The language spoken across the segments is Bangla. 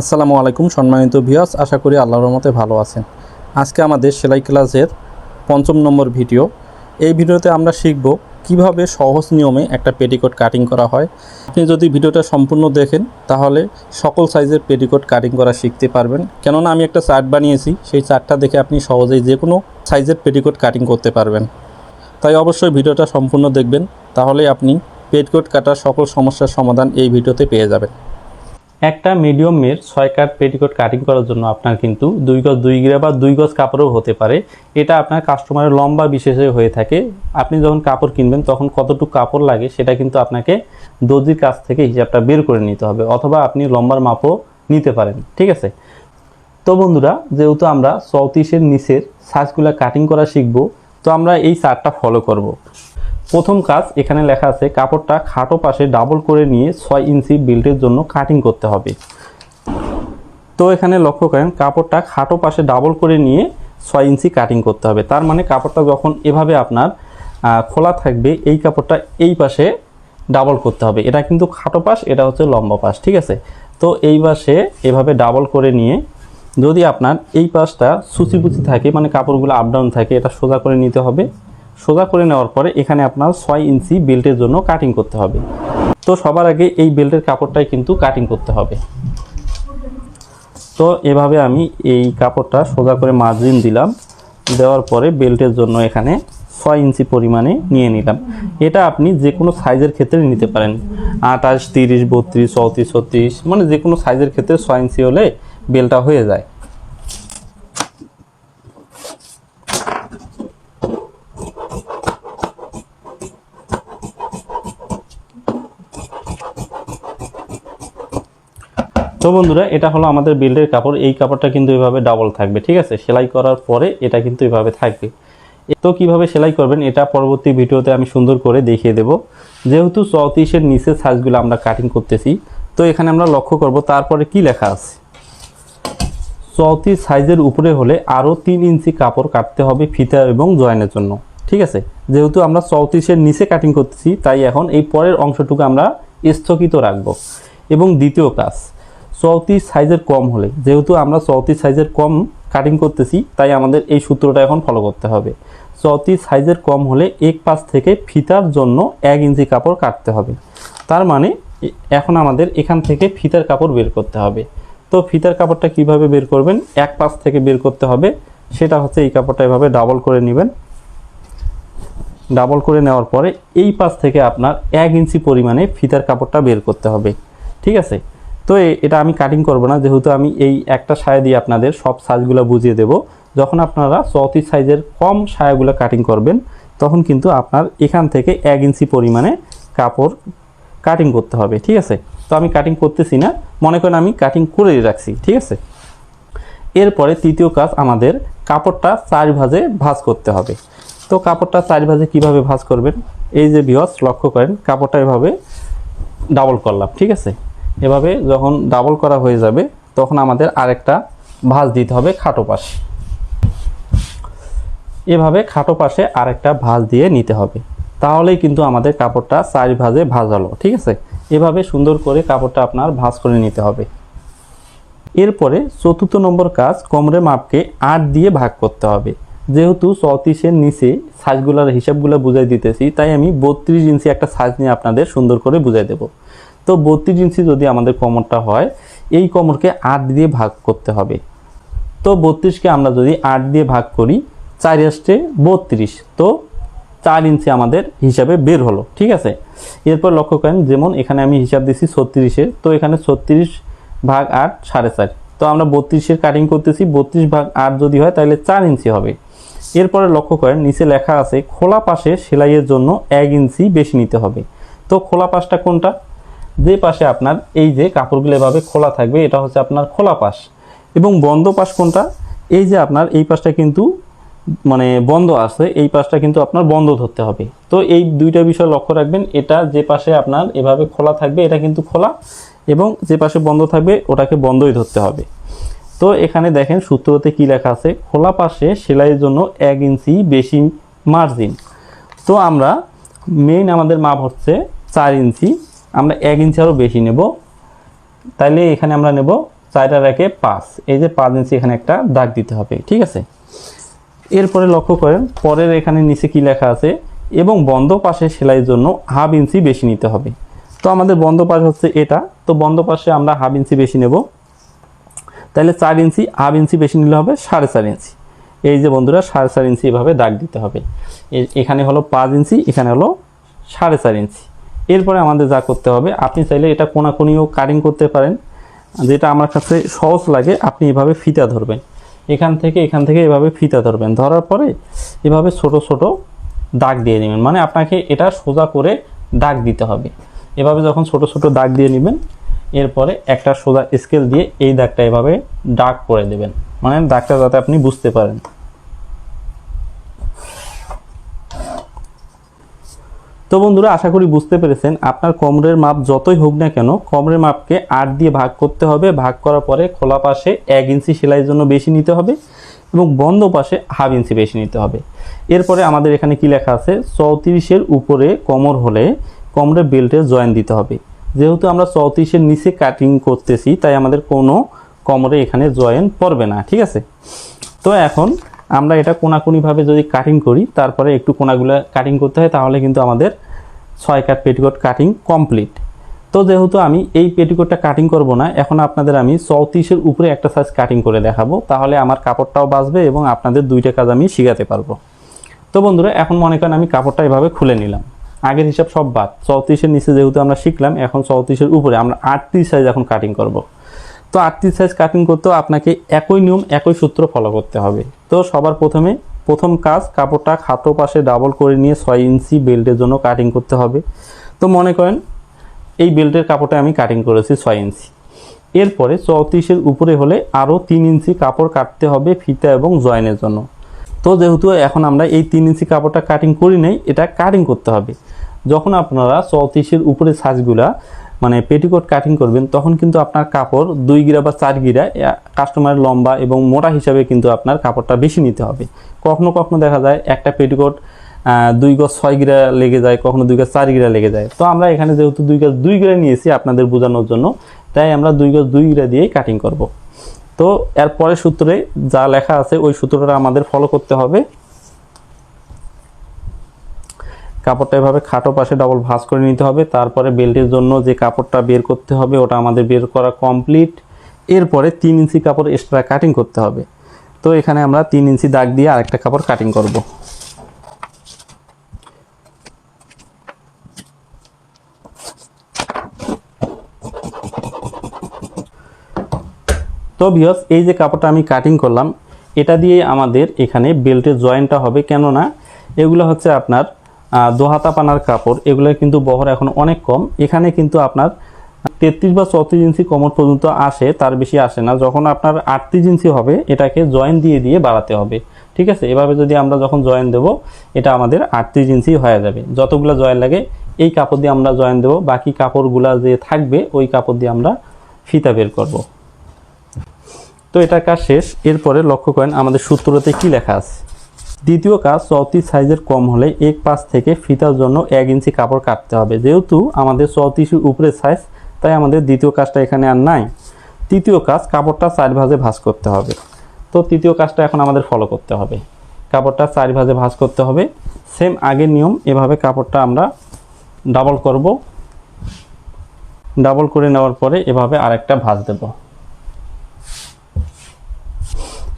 আসসালামু আলাইকুম সম্মানিত ভিউয়ার্স, আশা করি আল্লাহর রহমতে ভালো আছেন। আজকে আমাদের সেলাই ক্লাসের পঞ্চম নম্বর ভিডিও। এই ভিডিওতে আমরা শিখব কীভাবে সহজ নিয়মে একটা পেটিকোট কাটিং করা হয়। আপনি যদি ভিডিওটা সম্পূর্ণ দেখেন, তাহলে সকল সাইজের পেটিকোট কাটিং করা শিখতে পারবেন। কেননা আমি একটা চার্ট বানিয়েছি, সেই চার্টটা দেখে আপনি সহজেই যে কোনো সাইজের পেটিকোট কাটিং করতে পারবেন। তাই অবশ্যই ভিডিওটা সম্পূর্ণ দেখবেন তাহলে আপনি পেটিকোট কাটার সকল সমস্যার সমাধান এই ভিডিওতে পেয়ে যাবেন। একটা মিডিয়াম ছয় কাট পেটিকোট কাটিং করার জন্য আপনার কিন্তু দুই গজ দুই গিরা বা দুই গজ কাপড়ও হতে পারে। এটা আপনার কাস্টমারের লম্বা বিশেষে হয়ে থাকে। আপনি যখন কাপড় কিনবেন, তখন কতটুকু কাপড় লাগে সেটা কিন্তু আপনাকে দর্জির কাছ থেকে হিসাবটা বের করে নিতে হবে অথবা আপনি লম্বার মাপও নিতে পারেন, ঠিক আছে? তো বন্ধুরা, যেহেতু আমরা চৌত্রিশের নিচের সাইজগুলো কাটিং করা শিখব, তো আমরা এই চারটা ফলো করব। প্রথম কাজ এখানে লেখা আছে, কাপড়টা খাটো পাশে ডাবল করে নিয়ে ছয় ইঞ্চি বেল্টের জন্য কাটিং করতে হবে। তো এখানে লক্ষ্য করেন, কাপড়টা খাটো পাশে ডাবল করে নিয়ে ছয় ইঞ্চি কাটিং করতে হবে। তার মানে কাপড়টা যখন এভাবে আপনার খোলা থাকবে, এই কাপড়টা এই পাশে ডাবল করতে হবে। এটা কিন্তু খাটো পাশ, এটা হচ্ছে লম্বা পাশ, ঠিক আছে? তো এই পাশে এভাবে ডাবল করে নিয়ে যদি আপনার এই পাশটা সুচিপুচি থাকে মানে কাপড়গুলো আপ ডাউন থাকে, এটা সোজা করে নিতে হবে। সোজা করে নেওয়ার পরে এখানে আপনার ছয় ইঞ্চি বেল্টের জন্য কাটিং করতে হবে। তো সবার আগে এই বেল্টের কাপড়টাই কিন্তু কাটিং করতে হবে। তো এভাবে আমি এই কাপড়টা সোজা করে মার্জিন দিলাম। দেওয়ার পরে বেল্টের জন্য এখানে ছয় ইঞ্চি পরিমাণে নিয়ে নিলাম। এটা আপনি যে কোনো সাইজের ক্ষেত্রে নিতে পারেন। আঠাশ, তিরিশ, বত্রিশ, চৌত্রিশ, ছত্রিশ মানে যে কোনো সাইজের ক্ষেত্রে ছয় ইঞ্চি হলে বেলটা হয়ে যায়। তো বন্ধুরা, এটা হলো আমাদের বিল্ডের কাপড়। এই কাপড়টা কিন্তু এভাবে ডাবল থাকবে, ঠিক আছে? সেলাই করার পরে এটা কিন্তু এভাবে থাকবে। তো কীভাবে সেলাই করবেন, এটা পরবর্তী ভিডিওতে আমি সুন্দর করে দেখিয়ে দেব। যেহেতু চৌত্রিশের নিচে সাইজগুলো আমরা কাটিং করতেছি, তো এখানে আমরা লক্ষ্য করব, তারপরে কি লেখা আছে? চৌত্রিশ সাইজের উপরে হলে আরও তিন ইঞ্চি কাপড় কাটতে হবে ফিতা এবং জয়েনের জন্য, ঠিক আছে? যেহেতু আমরা চৌত্রিশের নিচে কাটিং করতেছি, তাই এখন এই পরের অংশটুকু আমরা স্থগিত রাখব। এবং দ্বিতীয় কাজ চৌত্রিশ সাইজের কম হলে, যেহেতু আমরা চৌত্রিশ সাইজের কম কাটিং করতেছি, তাই আমাদের এই সূত্রটা এখন ফলো করতে হবে। চৌত্রিশ সাইজের কম হলে এক পাশ থেকে ফিতার জন্য এক ইঞ্চি কাপড় কাটতে হবে। তার মানে এখন আমাদের এখান থেকে ফিতার কাপড় বের করতে হবে। তো ফিতার কাপড়টা কীভাবে বের করবেন? এক পাশ থেকে বের করতে হবে। সেটা হচ্ছে এই কাপড়টা এভাবে ডাবল করে নেবেন। ডাবল করে নেওয়ার পরে এই পাশ থেকে আপনার এক ইঞ্চি পরিমাণে ফিতার কাপড়টা বের করতে হবে। ঠিক আছে? তো এটা আমি কাটিং করব না, যেহেতু আমি এই একটা সায়া দিয়ে আপনাদের সব সাইজগুলো বুঝিয়ে দেব। যখন আপনারা চৌত্রিশ সাইজের কম সায়াগুলো কাটিং করবেন, তখন কিন্তু আপনার এখান থেকে এক ইঞ্চি পরিমাণে কাপড় কাটিং করতে হবে, ঠিক আছে? তো আমি কাটিং করতেছি না, মনে করেন আমি কাটিং করেই রাখছি, ঠিক আছে? এরপরে তৃতীয় কাজ আমাদের কাপড়টা চার ভাজে ভাঁজ করতে হবে। তো কাপড়টা চার ভাজে কীভাবে ভাঁজ করবেন? এই যে বিহস লক্ষ্য করেন, কাপড়টা এভাবে ডাবল করলাম, ঠিক আছে? এভাবে যখন ডাবল করা হয়ে যাবে, তখন আমাদের আরেকটা ভাঁজ দিতে হবে খাটো পাশে। এভাবে খাটো পাশে আরেকটা ভাঁজ দিয়ে নিতে হবে। তাহলেই কিন্তু আমাদের কাপড়টা চার ভাঁজে ভাঁজ হলো, ঠিক আছে? এভাবে সুন্দর করে কাপড়টা আপনার ভাঁজ করে নিতে হবে। এরপরে চতুর্থ নম্বর কাজ, কোমরের মাপকে আট দিয়ে ভাগ করতে হবে। যেহেতু চৌত্রিশের নিচে সাইজগুলোর হিসাবগুলো বুঝাই দিতেছি, তাই আমি বত্রিশ ইঞ্চি একটা সাইজ নিয়ে আপনাদের সুন্দর করে বুঝাই দেব। তো বত্রিশ ইঞ্চি যদি আমাদের কোমরটা হয়, এই কোমরকে আট দিয়ে ভাগ করতে হবে। তো বত্রিশকে আমরা যদি আট দিয়ে ভাগ করি, চার আসছে বত্রিশ। তো চার ইঞ্চি আমাদের হিসাবে বের হলো, ঠিক আছে? এরপর লক্ষ্য করেন, যেমন এখানে আমি হিসাব দিছি ছত্রিশের তো এখানে ছত্রিশ ভাগ আট সাড়ে চার। তো আমরা বত্রিশের কাটিং করতেছি, বত্রিশ ভাগ আট যদি হয়, তাহলে চার ইঞ্চি হবে। এরপরে লক্ষ্য করেন, নিচে লেখা আছে, খোলা পাশে সেলাইয়ের জন্য এক ইঞ্চি বেশি নিতে হবে। তো খোলা পাশটা কোনটা? যে পাশে আপনার এই যে কাপড়গুলো এভাবে খোলা থাকবে, এটা হচ্ছে আপনার খোলা পাশ। এবং বন্ধ পাশ কোনটা? এই যে আপনার এই পাশটা কিন্তু মানে বন্ধ আছে, এই পাশটা কিন্তু আপনার বন্ধ ধরতে হবে। তো এই দুইটা বিষয় লক্ষ্য রাখবেন, এটা যে পাশে আপনার এভাবে খোলা থাকবে, এটা কিন্তু খোলা, এবং যে পাশে বন্ধ থাকবে, ওটাকে বন্ধই ধরতে হবে। তো এখানে দেখেন সূত্রতে কি লেখা আছে, খোলা পাশে সেলাইয়ের জন্য এক ইঞ্চি বেশি মার্জিন তো আমরা মেইন আমাদের মাপ হচ্ছে চার ইঞ্চি আমরা এক ইঞ্চি আরও বেশি নেব। তাইলে এখানে আমরা নেব চারটা রেখে পাঁচ। এই যে পাঁচ ইঞ্চি এখানে একটা দাগ দিতে হবে, ঠিক আছে? এরপরে লক্ষ্য করেন, পরের এখানে নিচে কি লেখা আছে? এবং বন্ধ পাশে সেলাইয়ের জন্য হাফ ইঞ্চি বেশি নিতে হবে। তো আমাদের বন্ধ পাশ হচ্ছে এটা। তো বন্ধ পাশে আমরা হাফ ইঞ্চি বেশি নেব। তাহলে চার ইঞ্চি, হাফ ইঞ্চি বেশি নিলে হবে সাড়ে চার ইঞ্চি। এই যে বন্ধুরা, সাড়ে চার ইঞ্চি এভাবে দাগ দিতে হবে। এখানে হলো পাঁচ ইঞ্চি, এখানে হলো সাড়ে চার ইঞ্চি। এরপরে আমাদের যা করতে হবে, আপনি চাইলে এটা কোনাকুনিও কাটিং করতে পারেন। যেটা আমার কাছে সহজ লাগে, আপনি এভাবে ফিতা ধরবেন। এখান থেকে এখান থেকে এভাবে ফিতা ধরবেন। ধরার পরে এভাবে ছোট ছোট দাগ দিয়ে নেবেন। মানে আপনাকে এটা সোজা করে দাগ দিতে হবে। এভাবে যখন ছোট ছোট দাগ দিয়ে নেবেন, এরপরে একটা সোজা স্কেল দিয়ে এই দাগটা এভাবে দাগ করে দেবেন। মানে দাগটা যাতে আপনি বুঝতে পারেন। তো বন্ধুরা, আশা করি বুঝতে পেরেছেন, আপনার কোমরের মাপ যতই হোক না কেন, কোমরের মাপকে আট দিয়ে ভাগ করতে হবে। ভাগ করার পরে খোলা পাশে এক ইঞ্চি সেলাইয়ের জন্য বেশি নিতে হবে এবং বন্ধ পাশে হাফ ইঞ্চি বেশি নিতে হবে। এরপরে আমাদের এখানে কি লেখা আছে? চৌত্রিশের উপরে কোমর হলে কোমরের বেল্টে জয়েন দিতে হবে। যেহেতু আমরা চৌত্রিশের নিচে কাটিং করতেছি, তাই আমাদের কোনো কোমরে এখানে জয়েন পড়বে না, ঠিক আছে? তো এখন আমরা এটা কোনাকুনিভাবে যদি কাটিং করি, তারপরে একটু কোনাগুলো কাটিং করতে হয়, তাহলে কিন্তু আমাদের ছয় কাট পেটিকোট কাটিং কমপ্লিট তো যেহেতু আমি এই পেটিকোটটা কাটিং করব না, এখন আপনাদের আমি চৌত্রিশের উপরে একটা সাইজ কাটিং করে দেখাবো, তাহলে আমার কাপড়টাও বাঁচবে এবং আপনাদের দুইটা কাজ আমি শিখাতে পারব। তো বন্ধুরা, এখন মনে করেন আমি কাপড়টা এভাবে খুলে নিলাম। আগের হিসাব সব বাদ। চৌত্রিশের নিচে যেহেতু আমরা শিখলাম, এখন চৌত্রিশের উপরে আমরা আটত্রিশ সাইজ এখন কাটিং করব। তো আটত্রিশ সাইজ কাটিং করতেও আপনাকে একই নিয়ম, একই সূত্র ফলো করতে হবে। তো সবার প্রথমে প্রথম কাজ কাপড়টা খাটো পাশে ডাবল করে নিয়ে ছয় ইঞ্চি বেল্টের জন্য কাটিং করতে হবে। তো মনে করেন, এই বেল্টের কাপড়টা আমি কাটিং করেছি ছয় ইঞ্চি। এরপরে চৌত্রিশের উপরে হলে আরও তিন ইঞ্চি কাপড় কাটতে হবে ফিতা এবং জয়েনের জন্য। তো যেহেতু এখন আমরা এই তিন ইঞ্চি কাপড়টা কাটিং করি নাই, এটা কাটিং করতে হবে। যখন আপনারা চৌত্রিশের উপরে সাইজগুলা মানে পেটিকোট কাটিং করবেন, তখন কিন্তু আপনার কাপড় দুই গিরা বা চার গিরা কাস্টমারের লম্বা এবং মোটা হিসাবে কিন্তু আপনার কাপড়টা বেশি নিতে হবে। কখনো কখনো দেখা যায় একটা পেটিকোট দুই গজ ছয় গিরা লেগে যায়, কখনো দুই গজ চার গিরা লেগে যায়। তো আমরা এখানে যেহেতু দুই গজ দুই গিরা নিয়েছি আপনাদের বোঝানোর জন্য, তাই আমরা দুই গজ দুই গিরা দিয়েই কাটিং করব। তো এর পরের সূত্রে যা লেখা আছে, ওই সূত্রটা আমাদের ফলো করতে হবে। কাপড়টা এভাবে খাটো পাশে ডাবল ভাঁজ করে নিতে হবে। তারপরে বেল্টের জন্য যে কাপড়টা বের করতে হবে, ওটা আমাদের বের করা কমপ্লিট এরপরে তিন ইঞ্চি কাপড় এক্সট্রা কাটিং করতে হবে। তো এখানে আমরা তিন ইঞ্চি দাগ দিয়ে আরেকটা কাপড় কাটিং করব। তো ভিওস এই যে কাপড়টা আমি কাটিং করলাম, এটা দিয়ে আমাদের এখানে বেল্টের জয়েন্টটা হবে কেননা, এগুলো হচ্ছে আপনার দোহাতা পানার কাপড় এগুলো কিন্তু বহর এখন অনেক কম। এখানে কিন্তু আপনার তেত্রিশ বা চৌত্রিশ ইঞ্চি কোমর পর্যন্ত আসে, তার বেশি আসে না। যখন আপনার আটত্রিশ ইঞ্চি হবে, এটাকে জয়েন দিয়ে দিয়ে বাড়াতে হবে। ঠিক আছে? এভাবে যদি আমরা যখন জয়েন দেব, এটা আমাদের আটত্রিশ ইঞ্চি হয়ে যাবে। যতগুলো জয়েন লাগে, এই কাপড় দিয়ে আমরা জয়েন দেবো। বাকি কাপড়গুলা যে থাকবে, ওই কাপড় দিয়ে আমরা ফিতা বের করব। তো এটার কাজ শেষ। এরপরে লক্ষ্য করেন, আমাদের সূত্রতে কি লেখা আছে? দ্বিতীয় কাজ চৌত্রিশ সাইজের কম হলে এক পাশ থেকে ফিতার জন্য এক ইঞ্চি কাপড় কাটতে হবে। যেহেতু আমাদের চৌত্রিশের উপরে সাইজ তাই আমাদের দ্বিতীয় কাজটা এখানে আর নাই। তৃতীয় কাজ, কাপড়টা চার ভাজে ভাঁজ করতে হবে। তো তৃতীয় কাজটা এখন আমাদের ফলো করতে হবে। কাপড়টা চার ভাজে ভাঁজ করতে হবে। সেম আগের নিয়ম, এভাবে কাপড়টা আমরা ডাবল করব। ডাবল করে নেওয়ার পরে এভাবে আরেকটা ভাঁজ দেবো।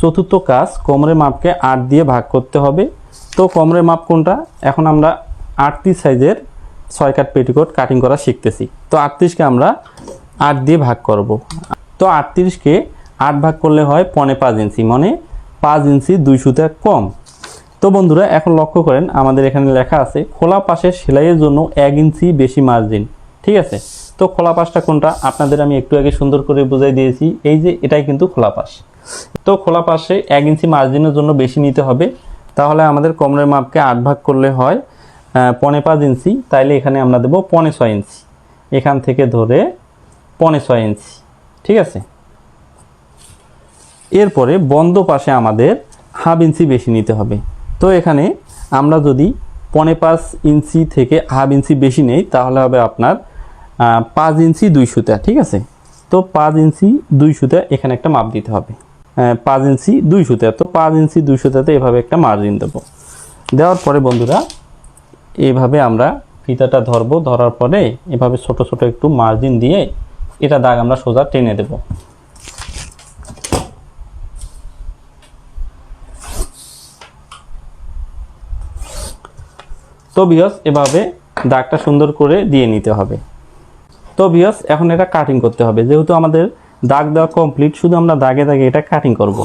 চতুর্থ কাজ, কোমরের মাপকে আট দিয়ে ভাগ করতে হবে। তো কোমরের মাপ কোনটা? এখন আমরা আটত্রিশ সাইজের ছয় কাট পেটিকোট কাটিং করা শিখতেছি। তো আটত্রিশকে আমরা আট দিয়ে ভাগ করব। তো আটত্রিশকে আট ভাগ করলে হয় পনে পাঁচ ইঞ্চি মানে পাঁচ ইঞ্চি দুই সুতা কম। তো বন্ধুরা, এখন লক্ষ্য করেন, আমাদের এখানে লেখা আছে, খোলা পাশের সেলাইয়ের জন্য এক ইঞ্চি বেশি মার্জিন ঠিক আছে? তো খোলা পাশটা কোনটা? আপনাদের আমি একটু আগে সুন্দর করে বুঝাই দিয়েছি, এই যে এটাই কিন্তু খোলা পাশ। তো খোলা পাশে এক ইঞ্চি মার্জিনের জন্য বেশি নিতে হবে। তাহলে আমাদের কোমরের মাপকে আট ভাগ করলে হয় পনে পাঁচ ইঞ্চি, তাইলে এখানে আমরা দেবো পনে ছয় ইঞ্চি। এখান থেকে ধরে পনে ছয় ইঞ্চি, ঠিক আছে? এরপরে বন্ধ পাশে আমাদের হাফ ইঞ্চি বেশি নিতে হবে। তো এখানে আমরা যদি পনে পাঁচ ইঞ্চি থেকে হাফ ইঞ্চি বেশি নেই, তাহলে হবে আপনার পাঁচ ইঞ্চি দুই সুতা, ঠিক আছে? তো পাঁচ ইঞ্চি দুই সুতা এখানে একটা মাপ দিতে হবে। পাঁচ ইঞ্চি দুই সুতা। তো পাঁচ ইঞ্চি দুই সুতাতে এভাবে একটা মার্জিন দেবো। দেওয়ার পরে বন্ধুরা, এভাবে আমরা ফিতাটা ধরবো। ধরার পরে এভাবে ছোট ছোট একটু মার্জিন দিয়ে এটা দাগ আমরা সোজা টেনে দেব। তো বিয়স এভাবে দাগটা সুন্দর করে দিয়ে নিতে হবে। তো বিয়স এখন এটা কাটিং করতে হবে। যেহেতু আমাদের দাগ দেওয়া কমপ্লিট শুধু আমরা দাগে দাগে এটা কাটিং করব।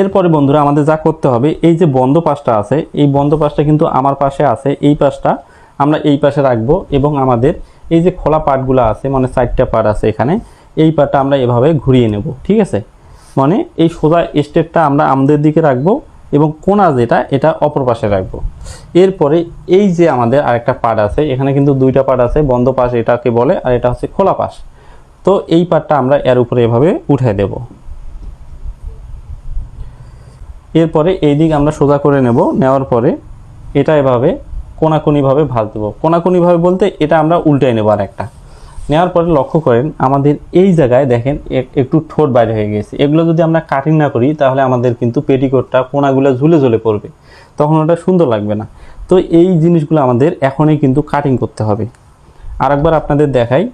এরপরে বন্ধুরা আমাদের যা করতে হবে, এই যে বন্ধ পাশটা আছে, এই বন্ধ পাশটা কিন্তু আমার পাশে আছে, এই পাশটা আমরা এই পাশে রাখব এবং আমাদের এই যে খোলা পাটগুলো আছে মানে চারটা পাট আছে এখানে, এই পাটটা আমরা এভাবে ঘুরিয়ে নেব, ঠিক আছে? মানে এই সোজা স্টেপটা আমরা আমাদের দিকে রাখব এবং কোনা যেটা, এটা অপর পাশে রাখব। এরপরে এই যে আমাদের আরেকটা পার্ট আছে, এখানে কিন্তু দুইটা পার্ট আছে, বন্ধ পাশ এটাকে বলে আর এটা হচ্ছে খোলা পাশ। তো এই পার্টটা আমরা এর উপরে এভাবে উঠাই দেব। এরপরে এই দিক আমরা সোজা করে নেব, নেওয়ার পরে এটা এভাবে কোনাকুনিভাবে ভাজ দেবো। কোনাকুনিভাবে বলতে এটা আমরা উল্টাই নেব আর একটা নেওয়ার পরে লক্ষ্য করেন আমাদের এই জায়গায় দেখেন এক- একটু ঠোঁট বাইরে হয়ে গেছে এগুলো যদি আমরা কাটিং না করি, তাহলে আমাদের কিন্তু পেটিকোটটা, কোনাগুলো ঝুলে ঝুলে পড়বে। তখন ওটা সুন্দর লাগবে না। তো এই জিনিসগুলো আমাদের এখনই কিন্তু কাটিং করতে হবে। আরেকবার আপনাদের দেখাই,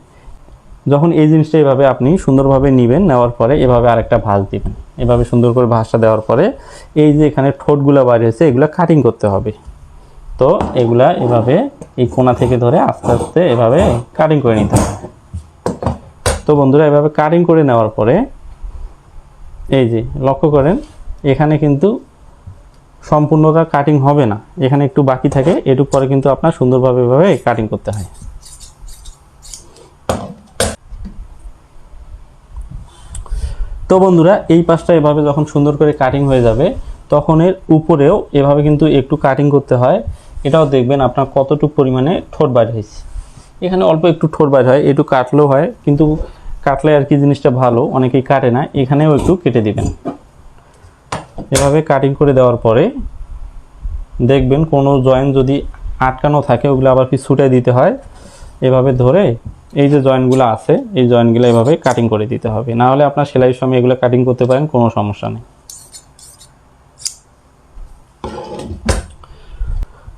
যখন এই জিনিসটা এভাবে আপনি সুন্দরভাবে নেবেন, নেওয়ার পরে এভাবে আরেকটা ভাঁজ দিবেন। এভাবে সুন্দর করে ভাঁজটা দেওয়ার পরে এই যে এখানে ঠোঁটগুলো বাইরে হয়েছে, এগুলো কাটিং করতে হবে। তো এগুলা এভাবে এই কোনা থেকে ধরে আস্তে আস্তে এভাবে কাটিং করে নিতে হবে। তো বন্ধুরা, এভাবে কাটিং করে নেওয়ার পরে, এই যে, লক্ষ্য করেন, এখানে কিন্তু সম্পূর্ণটা কাটিং হবে না। এখানে একটু বাকি থাকে এটুক পরে কিন্তু আপনার সুন্দরভাবে এভাবে কাটিং করতে হয়। তো বন্ধুরা, এই পাশটা এভাবে যখন সুন্দর করে কাটিং হয়ে যাবে, তখন এর উপরেও এভাবে কিন্তু একটু কাটিং করতে হয়। এটাও দেখবেন আপনার কতটুকু পরিমাণে ঠোঁট বাইর হয়েছে এখানে অল্প একটু ঠোঁট বাইর হয় একটু কাটলেও হয়, কিন্তু কাটলে আর কি জিনিসটা ভালো, অনেকেই কাটে না, এখানেও একটু কেটে দিবেন। এভাবে কাটিং করে দেওয়ার পরে দেখবেন কোনো জয়েন্ট যদি আটকানো থাকে, ওগুলো আবার কি ছুটে দিতে হয়। এভাবে ধরে এই যে জয়েন্টগুলো আছে, এই জয়েন্টগুলো এভাবে কাটিং করে দিতে হবে। না হলে আপনার সেলাইয়ের সময় এগুলো কাটিং করতে পারেন, কোনো সমস্যা নেই।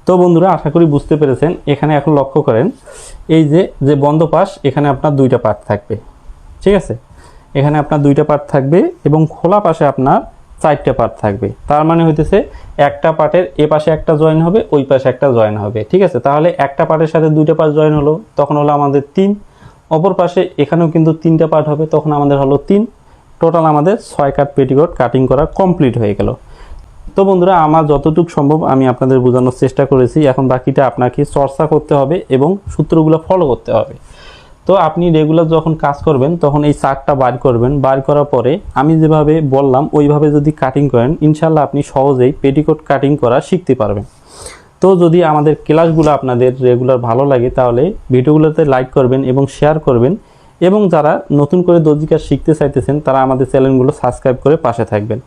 তো বন্ধুরা, আশা করি বুঝতে পেরেছেন। এখানে এখন লক্ষ্য করেন, এই যে যে বন্ধ পাশ, এখানে আপনার দুইটা পার্ট থাকবে। ঠিক আছে? এখানে আপনার দুইটা পার্ট থাকবে এবং খোলা পাশে আপনার চারটা পার্ট থাকবে। তার মানে হইতেছে একটা পার্টের এ পাশে একটা জয়েন হবে, ওই পাশে একটা জয়েন হবে। ঠিক আছে? তাহলে একটা পার্টের সাথে দুইটা পার্ট জয়েন হলো, তখন হলো আমাদের তিন। অপর পাশে এখানেও কিন্তু তিনটা পার্ট হবে, তখন আমাদের হলো তিন। টোটাল আমাদের ছয় কাট পেটিকোট কাটিং করা কমপ্লিট হয়ে গেল। তো বন্ধুরা, আমার যতটুকু সম্ভব আমি আপনাদের বোঝানোর চেষ্টা করেছি। এখন বাকিটা আপনাকে চর্চা করতে হবে এবং সূত্রগুলো ফলো করতে হবে। তো আপনি রেগুলার যখন কাজ করবেন, তখন এই চারটা বার করবেন। বার করার পরে আমি যেভাবে বললাম, ওইভাবে যদি কাটিং করেন ইনশাল্লাহ আপনি সহজেই পেটিকোট কাটিং করা শিখতে পারবেন। তো যদি আমাদের ক্লাসগুলো আপনাদের রেগুলার ভালো লাগে, তাহলে ভিডিওগুলোতে লাইক করবেন এবং শেয়ার করবেন। এবং যারা নতুন করে দর্জি কাজ শিখতে চাইতেছেন, তারা আমাদের চ্যানেলগুলো সাবস্ক্রাইব করে পাশে থাকবেন।